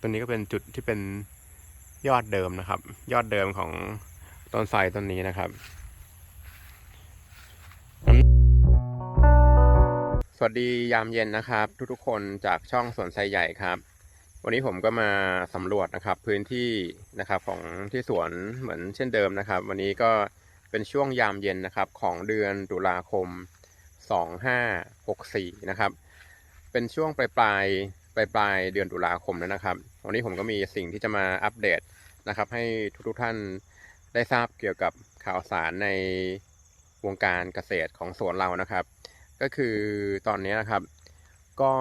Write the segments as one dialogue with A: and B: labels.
A: ตัวนี้ก็เป็นจุดที่เป็นยอดเดิมนะครับ ยอดเดิมของต้นไทรต้นนี้นะครับ สวัสดียามเย็นนะครับ ทุกๆคนจากช่องสวนไทรใหญ่ครับ วันนี้ผมก็มาสำรวจนะครับพื้นที่นะครับของที่สวนเหมือนเช่นเดิมนะครับ วันนี้ก็เป็นช่วงยามเย็นนะครับของเดือนตุลาคม 2564 นะครับ เป็นช่วงปลายปลายปลายปลายเดือนตุลาคมแล้วนะครับ วันนี้ผมก็มีสิ่งที่จะมาอัปเดตนะครับ ให้ทุกๆท่านได้ทราบเกี่ยวกับข่าวสารในวงการเกษตรของสวนเรานะครับ ก็คือตอนนี้นะครับ ก็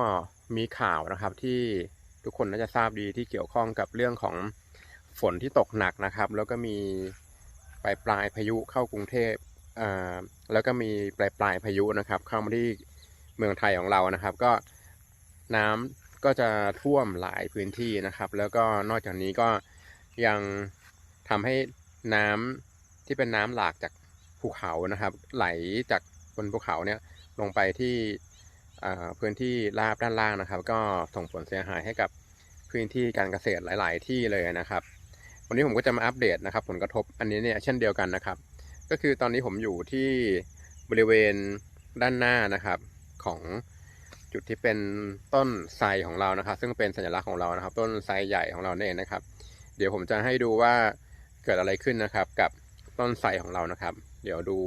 A: มีข่าวนะครับที่ทุกคนน่าจะทราบดีที่เกี่ยวข้องกับเรื่องของฝนที่ตกหนักนะครับ แล้วก็มีปลายปลายพายุเข้ากรุงเทพอ่าแล้วก็มีปลายปลายพายุนะครับ เข้ามาที่เมืองไทยของเรานะครับ ก็น้ำ ก็จะท่วมหลายพื้นที่นะครับ แล้วก็นอกจากนี้ก็ยังทำให้น้ำที่เป็นน้ำหลากจากภูเขานะครับ ไหลจากบนภูเขาเนี่ยลงไปที่พื้นที่ราบด้านล่างนะครับ ก็ส่งผลเสียหายให้กับพื้นที่การเกษตรหลาย ๆ ที่เลยนะครับ วันนี้ผมก็จะมาอัปเดตนะครับ ผลกระทบอันนี้เนี่ยเช่นเดียวกันนะครับ ก็คือตอนนี้ผมอยู่ที่บริเวณด้านหน้านะครับของ จุดที่เป็นต้นไทรของเรานะครับ ซึ่งเป็นสัญลักษณ์ของเรานะครับ ต้นไทรใหญ่ของเราเนี่ยนะครับ เดี๋ยวผมจะให้ดูว่าเกิดอะไรขึ้นนะครับ กับต้นไทรของเรานะครับ เดี๋ยวดู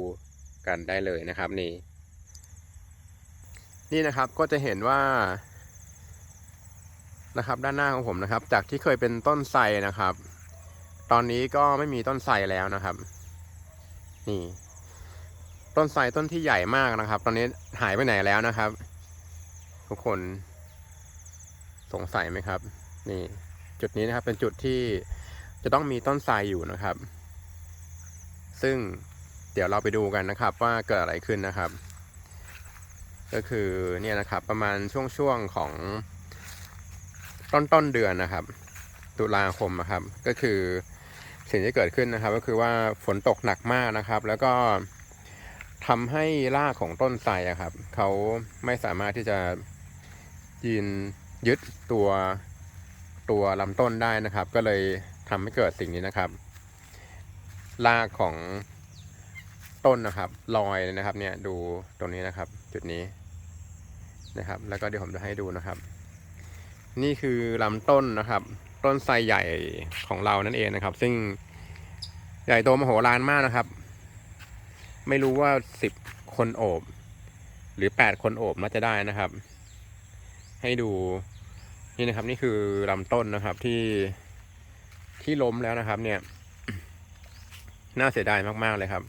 A: กันได้เลยนะครับนี่ นี่นะครับก็จะเห็นว่านะครับ ด้านหน้าของผมนะครับ จากที่เคยเป็นต้นไทรนะครับ ตอนนี้ก็ไม่มีต้นไทรแล้วนะครับ นี่ ต้นไทรต้นที่ใหญ่มากนะครับ ตอนนี้หายไปไหนแล้วนะครับ ทุกคนสงสัยไหมครับ นี่จุดนี้นะครับเป็นจุดที่จะต้องมีต้นทรายอยู่นะครับ ซึ่งเดี๋ยวเราไปดูกันนะครับ ว่าเกิดอะไรขึ้นนะครับ ก็คือเนี่ยนะครับประมาณช่วงช่วงของต้นต้นเดือนนะครับ ตุลาคมนะครับ ก็คือสิ่งที่เกิดขึ้นนะครับ ก็คือว่าฝนตกหนักมากนะครับ แล้วก็ทำให้รากของต้นไทรอะครับเขาไม่สามารถที่จะ ยืนยึดตัวตัวลำต้นได้นะครับ ก็เลยทำให้เกิดสิ่งนี้นะครับรากของต้นนะครับลอยเลยนะครับ เนี่ยดูตรงนี้นะครับ จุดนี้นะครับ แล้วก็เดี๋ยวผมจะให้ดูนะครับ นี่คือลำต้นนะครับ ต้นไทรใหญ่ของเรานั่นเองนะครับ ซึ่งใหญ่โตมโหฬารมากนะครับ ไม่รู้ว่าสิบคนโอบ หรือแปดคนโอบน่าจะได้นะครับ ให้ดูนี่นะครับ นี่คือลำต้นนะครับที่ที่ล้มแล้วนะครับ เนี่ย น่าเสียดายมากๆเลยครับ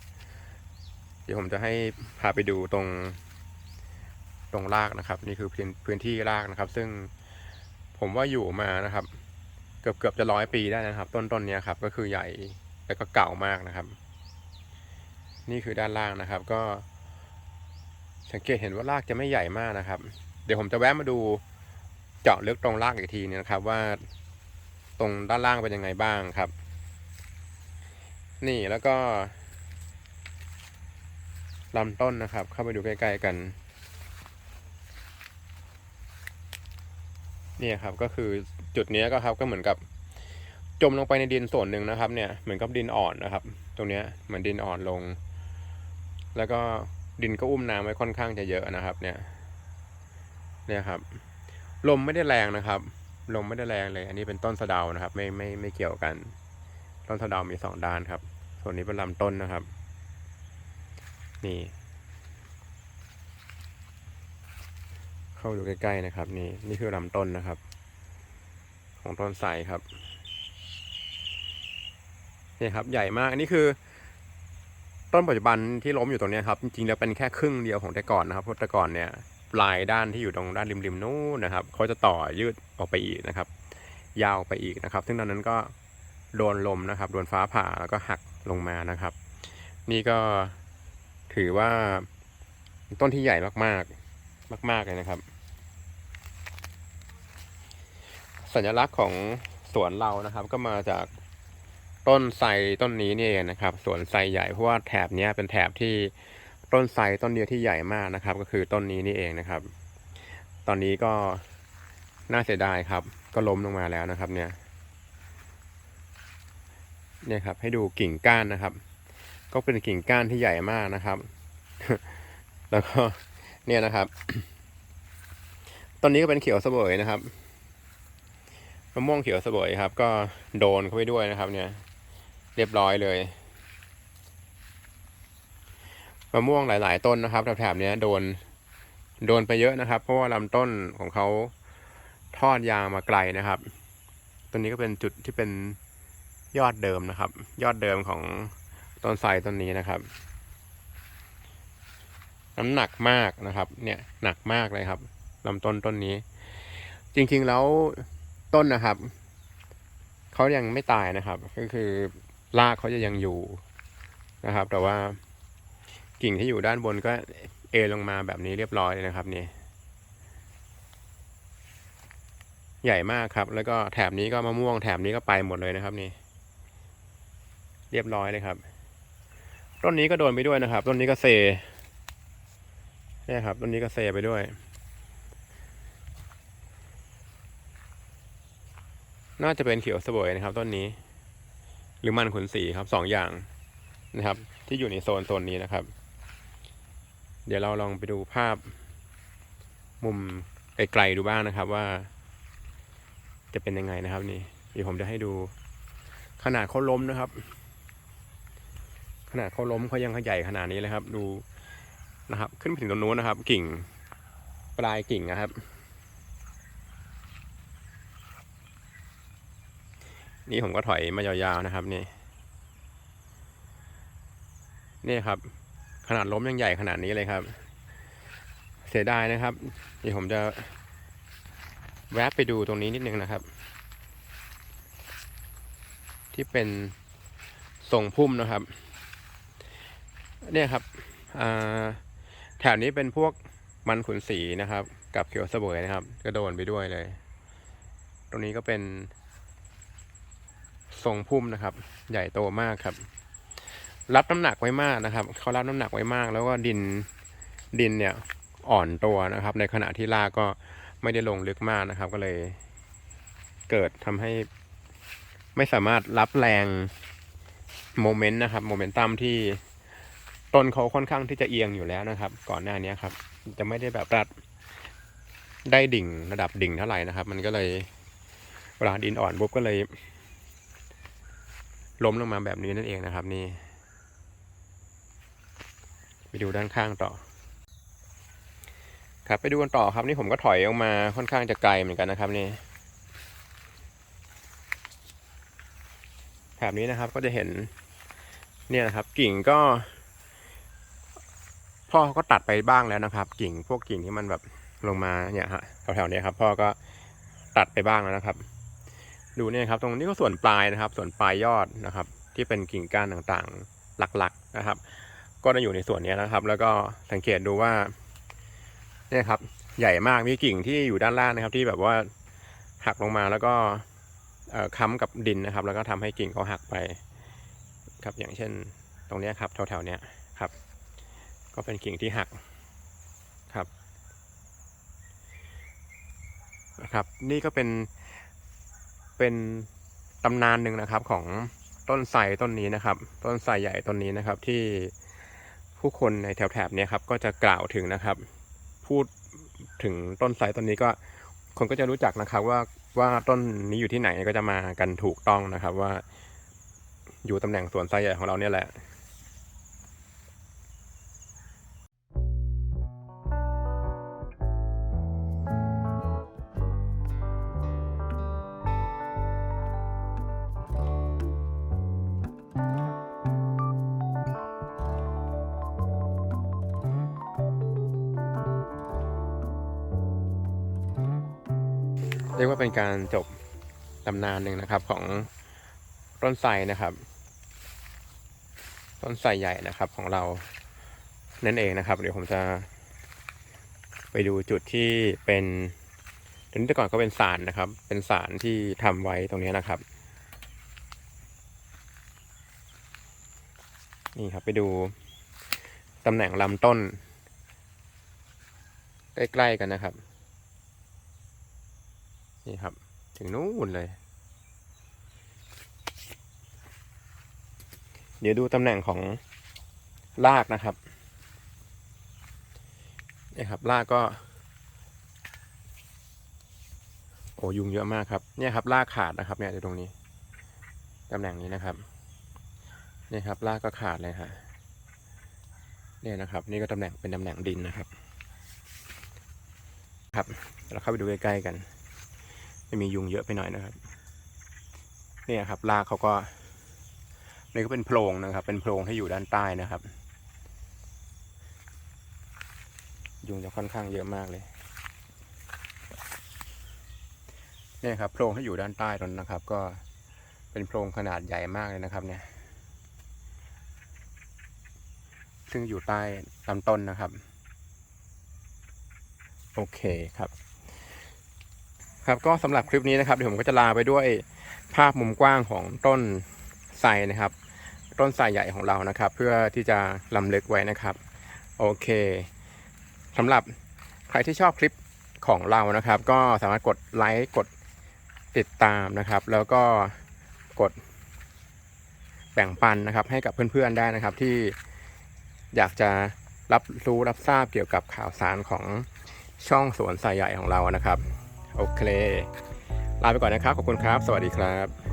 A: เดี๋ยวผมจะให้พาไปดูตรงตรงรากนะครับ นี่คือพื้นพื้นที่รากนะครับ ซึ่งผมว่าอยู่มานะครับ เกือบเกือบจะร้อยปีได้นะครับ ต้นต้นนี้ครับ ก็คือใหญ่แล้วก็เก่ามากนะครับ นี่คือด้านล่างนะครับ ก็สังเกตเห็นว่ารากจะไม่ใหญ่มากนะครับ เดี๋ยวผมจะแวะมาดูเจาะลึกตรงรากอีกทีนึงนะครับ ว่าตรงด้านล่างเป็นยังไงบ้างครับ นี่แล้วก็ลำต้นนะครับ เข้าไปดูใกล้ๆกันเนี่ยครับก็คือจุดนี้ก็ครับก็เหมือนกับจมลงไปในดินส่วนหนึ่งนะครับ เนี่ยเหมือนกับดินอ่อนนะครับ ตรงเนี้ยเหมือนดินอ่อนลง แล้วก็ดินก็อุ้มน้ำไว้ค่อนข้างจะเยอะนะครับ เนี่ย เนี่ยครับ ลมไม่ได้แรงนะครับ ลมไม่ได้แรงเลย อันนี้เป็นต้นสะเดานะครับ ไม่ไม่ไม่เกี่ยวกัน ต้นสะเดามีสองด้านครับ ส่วนนี้เป็นลำต้นนะครับ นี่ เข้าดูใกล้ๆนะครับ นี่นี่คือลำต้นนะครับ ของต้นไทรครับนี่ครับ ใหญ่มาก อันนี้คือต้นปัจจุบันที่ล้มอยู่ตรงนี้ครับ จริงๆแล้วเป็นแค่ครึ่งเดียวของแต่ก่อนนะครับเพราะแต่ก่อนเนี่ย ลายด้านที่อยู่ตรงด้านริมๆนู้นนะครับเขาจะต่อยืดออกไปอีกนะครับ ยาวไปอีกนะครับ ซึ่งตอนนั้นก็โดนลมนะครับ โดนฟ้าผ่าแล้วก็หักลงมานะครับ นี่ก็ถือว่าต้นที่ใหญ่มากๆ มาก ๆเลยนะครับ สัญลักษณ์ของสวนเรานะครับ ก็มาจากต้นไทรต้นนี้นี่เองนะครับ สวนไทรใหญ่เพราะว่าแถบนี้เป็นแถบที่ ต้นไทรต้นเดียวที่ใหญ่มากนะครับ ก็คือต้นนี้นี่เองนะครับ ตอนนี้ก็น่าเสียดายครับ ก็ล้มลงมาแล้วนะครับ เนี่ย เนี่ยครับ ให้ดูกิ่งก้านนะครับ ก็เป็นกิ่งก้านที่ใหญ่มากนะครับ แล้วก็เนี่ยนะครับต้นนี้ก็เป็นเขียวเสวยนะครับมะม่วงเขียวเสวยครับ ก็โดนเข้าไปด้วยนะครับ เนี่ย เรียบร้อยเลย มะม่วงหลาย ๆ ต้นนะครับแถบๆนี้โดนโดนไปเยอะนะครับ เพราะว่าลำต้นของเขาทอดยาวมาไกลนะครับต้นนี้ก็เป็นจุดที่เป็นยอดเดิมนะครับ ยอดเดิมของต้นไทรต้นนี้นะครับ น้ำหนักมากนะครับ เนี่ยหนักมากเลยครับลำต้นต้นนี้ จริงๆแล้วต้นนะครับเขายังไม่ตายนะครับ ก็คือรากเขาจะยังอยู่นะครับ แต่ว่า กิ่งที่อยู่ด้านบนก็เอลงมาแบบนี้เรียบร้อยเลยนะครับนี่ใหญ่มากครับ แล้วก็แถบนี้ก็มะม่วงแถบนี้ก็ไปหมดเลยนะครับนี่ เรียบร้อยเลยครับ ต้นนี้ก็โดนไปด้วยนะครับ ต้นนี้ก็เซเนี่ยครับต้นนี้ก็เซไปด้วย น่าจะเป็นเขียวเสวยนะครับ ต้นนี้ หรือมันขุนสีครับสองอย่างนะครับ ที่อยู่ในโซนโซนนี้นะครับ เดี๋ยวเราลองไปดูภาพ มุมไกลๆดูบ้างนะครับว่า จะเป็นยังไงนะครับนี่เดี๋ยวผมจะให้ดู ขนาดเขาล้มนะครับ ขนาดเขาล้มเขายังใหญ่ขนาดนี้เลยครับ ดูนะครับ ขึ้นไปถึงตรงนู้นนะครับ กิ่งปลายกิ่งนะครับ นี่ผมก็ถอยมายาวๆนะครับนี่นี่ครับ ขนาดล้มยังใหญ่ขนาดนี้เลยครับ เสียดายนะครับ เดี๋ยวผมจะแวะไปดูตรงนี้นิดนึงนะครับ ที่เป็นทรงพุ่มนะครับ เนี่ยครับแถวนี้เป็นพวกมันขุนสีนะครับ กับเขียวเสวยนะครับ ก็โดนไปด้วยเลย ตรงนี้ก็เป็นทรงพุ่มนะครับ ใหญ่โตมากครับ รับน้ำหนักไว้มากนะครับเขารับน้ำหนักไว้มาก แล้วก็ดินดินเนี่ยอ่อนตัวนะครับ ในขณะที่รากก็ไม่ได้ลงลึกมากนะครับ ก็เลย เกิดทำให้ไม่สามารถรับแรงโมเมนต์นะครับโมเมนตัมที่ต้นเขาค่อนข้างที่จะเอียงอยู่แล้วนะครับ ก่อนหน้านี้ครับ จะไม่ได้แบบรัดได้ดิ่งระดับดิ่งเท่าไหร่นะครับ มันก็เลยเวลาดินอ่อนปุ๊บก็เลย ล้มลงมาแบบนี้นั่นเองนะครับ นี่ ไปดูด้านข้างต่อ ครับไปดูกันต่อครับนี่ผมก็ถอยออกมาค่อนข้างจะไกลเหมือนกันนะครับนี่แบบนี้นะครับก็จะเห็นเนี่ยนะครับกิ่งก็ พ่อก็ตัดไปบ้างแล้วนะครับ กิ่งพวกกิ่งที่มันแบบลงมาเนี่ยฮะแถวๆนี้ครับ พ่อก็ตัดไปบ้างแล้วนะครับ ดูเนี่ยครับ ตรงนี้ก็ส่วนปลายนะครับ ส่วนปลายยอดนะครับ ที่เป็นกิ่งก้านต่างๆ หลักๆนะครับ ก็จะอยู่ในส่วนนี้นะครับ แล้วก็สังเกตดูว่าเนี่ยครับ ใหญ่มากมีกิ่งที่อยู่ด้านล่างนะครับ ที่แบบว่าหักลงมาแล้วก็ค้ำกับดินนะครับ แล้วก็ทำให้กิ่งเขาหักไป ครับอย่างเช่น ตรงนี้ครับแถวๆนี้ครับ ก็เป็นกิ่งที่หักครับนะครับ นี่ก็เป็นเป็นตำนานหนึ่งนะครับของต้นไทรต้นนี้นะครับ ต้นไทรใหญ่ต้นนี้นะครับที่ ผู้คนในแถวแถบนี้ครับก็จะกล่าวถึงนะครับ พูดถึงต้นไทรต้นนี้ก็คนก็จะรู้จักนะครับว่าว่าต้นนี้อยู่ที่ไหนก็จะมากันถูกต้องนะครับว่าอยู่ตำแหน่งสวนไทรใหญ่ของเราเนี่ยแหละ รียกว่าเป็นการจบตำนานหนึ่งนะครับของต้นไทรนะครับ ต้นไทรใหญ่นะครับของเรานั่นเองนะครับ เดี๋ยวผมจะ ไปดูจุดที่เป็นตรงนี้แต่ก่อนก็เป็นศาลนะครับ เป็นศาลที่ทำไว้ตรงนี้นะครับ นี่ครับไปดูตำแหน่งลำต้น ใกล้ๆกันนะครับ นี่ครับ ถึงนู่นเลย เดี๋ยวดูตำแหน่งของรากนะครับนี่ครับรากก็ โอ้ยุงเยอะมากครับ เนี่ยครับรากขาดนะครับ เนี่ยอยู่ตรงนี้ตำแหน่งนี้นะครับนี่ครับรากก็ขาดเลยฮะเนี่ยนะครับ นี่ก็ตำแหน่งเป็นตำแหน่งดินนะครับ ครับ เราเข้าไปดูใกล้ๆกัน ไม่มียุงเยอะไปหน่อยนะครับ เนี่ยครับรากเขาก็นี่ก็เป็นโพรงนะครับ เป็นโพรงที่อยู่ด้านใต้นะครับ ยุงจะค่อนข้างเยอะมากเลยเนี่ยครับโพรงที่อยู่ด้านใต้ตรงนั้นนะครับ ก็เป็นโพรงขนาดใหญ่มากเลยนะครับเนี่ย ซึ่งอยู่ใต้ลำต้นนะครับ โอเคครับ ครับก็สำหรับคลิปนี้นะครับเดี๋ยวผมก็จะลาไปด้วยภาพมุมกว้างของต้นไทรนะครับ ต้นไทรใหญ่ของเรานะครับ เพื่อที่จะลำลึกไว้นะครับ โอเคสำหรับใครที่ชอบคลิปของเรานะครับ ก็สามารถกดไลค์กดติดตามนะครับ แล้วก็กดแบ่งปันนะครับให้กับเพื่อนๆได้นะครับที่อยากจะรับรู้รับทราบเกี่ยวกับข่าวสารของช่องสวนสายใหญ่ของเรานะครับ โอเค ลาไปก่อนนะครับ ขอบคุณครับ สวัสดีครับ